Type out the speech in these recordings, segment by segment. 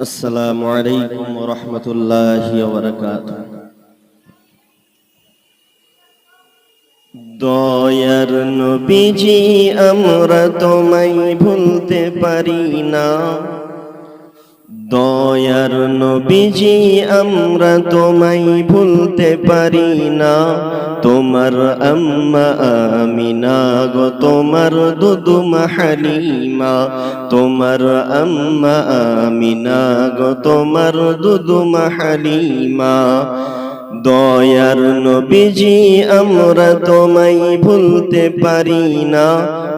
আসসালামু ورحمة الله وبركاته দয়ার নবীজি আমরা তোমায় ভুলতে পারি না। দয়ার নবীজি, আমরা তোমায় ভুলতে পারি না। তোমার আম্মা আমিনা গো, তোমার দুদুমা হালিমা তোমার আম্মা আমিনা গো, তোমার দুদুমা হালিমা দয়ার নবীজি, আমরা তোমায় ভুলতে পারি না।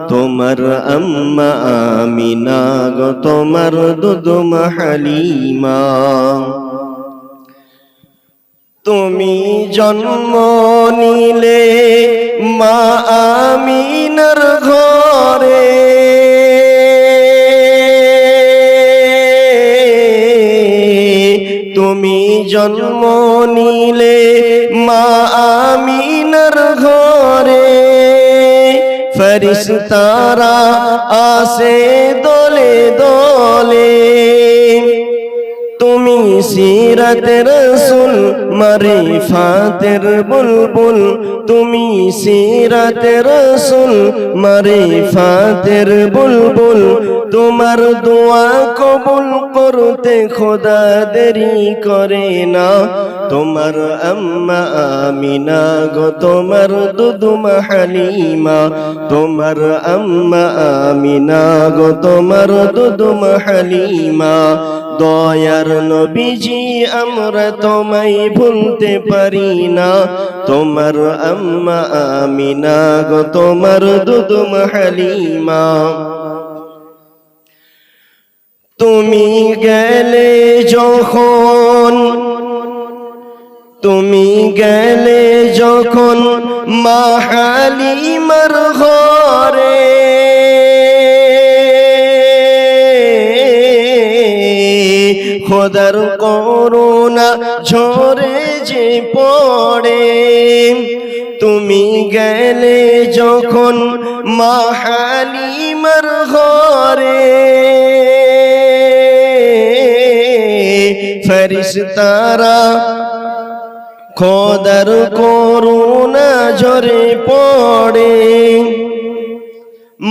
তোমার আম্মা আমিনা গো, তোমার দুদুমা হালিমা। তুমি জন্ম নিলে মা আমিনার ঘরে। তুমি জন্ম নিলে মা আমিনার ঘরে। ফরিস্তারা আসে দলে দলে। তুমি সিরাতের রসুল, মারিফাতের বুলবুল। তুমি সিরাতের রসুল, মারিফাতের বুলবুল। তোমার দোয়া কবুল করতে খোদা দেরি করে না। তোমার আম্মা আমিনা গো, তোমার দুদুমা হালিমা তোমার আম্মা আমিনা গো, তোমার দুদুমা হালিমা দয়ার নবীজি, আমরা তোমায় ভুলতে পারি না। তোমার আম্মা আমিনা গো, তোমার দুদুম হালিমা। তুমি গেলে যখন, তুমি গেলে যখন মা হালিমার ঘরে খোদার করুণা ঝরে যে পড়ে। তুমি গেলে যখন মা হালিমার ঘরে। ফরিস্তারা খোদার করুণা ঝরে পড়ে।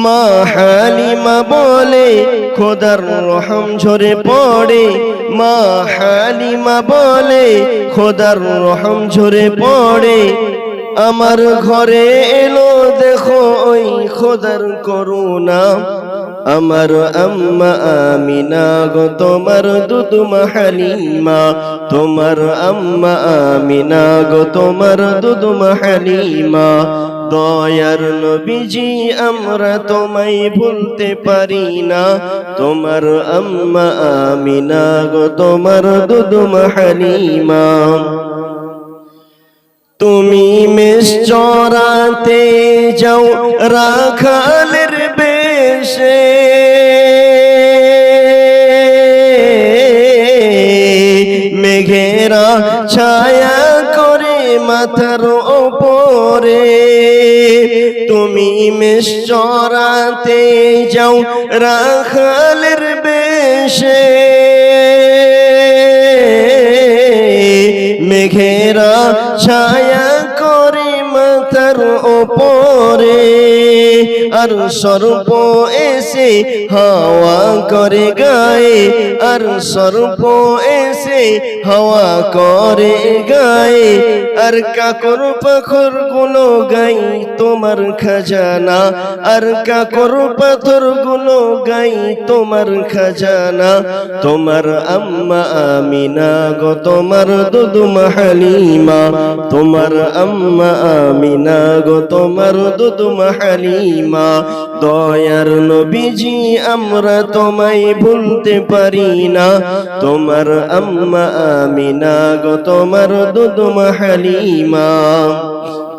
মা হালিমা বলে, খোদার রহম ঝরে পড়ে। মা হালিমা বলে, খোদার রহম ঝরে পড়ে। আমার ঘরে এলো, দেখো ওই খোদার করুণা। আমার আম্মা আমিনা গো, তোমার দুদুমা হালিমা তোমার আম্মা আমিনা গো, তোমার দুদুমা হালিমা দয়ার নবীজি, আমরা তোমায় ভুলতে পারি না। তোমার আম্মা আমিনা গো, তোমার দুদুমা হালিমা। তুমি মেষ চরাতে যাও রাখালের বেশে। মেঘেরা ছায়া করে মাথার ওপরে। তুমি মেষ চরাতে যাও, রাখালের বেশে। মেঘেরা ছায়া করে মাথার ওপরে, আর সর্প এসে হাওয়া করে গায়ে, আর সর্প এসে হাওয়া করে গায়ে আর কাকর পাখরগুলো গাই, তোমার খাজানা। আর কাকর পাথরগুলো গাই, তোমার খাজানা। তোমার আম্মা আমিনা গো, তোমার দুদুমা হালিমা তোমার আম্মা আমিনা গো, তোমার দুদুমা হালিমা দয়ার নবীজি, আমরা তোমায় ভুলতে পারি না। তোমার আম্মা আমিনা গো, তোমার দুদুমা হালিমা ইমান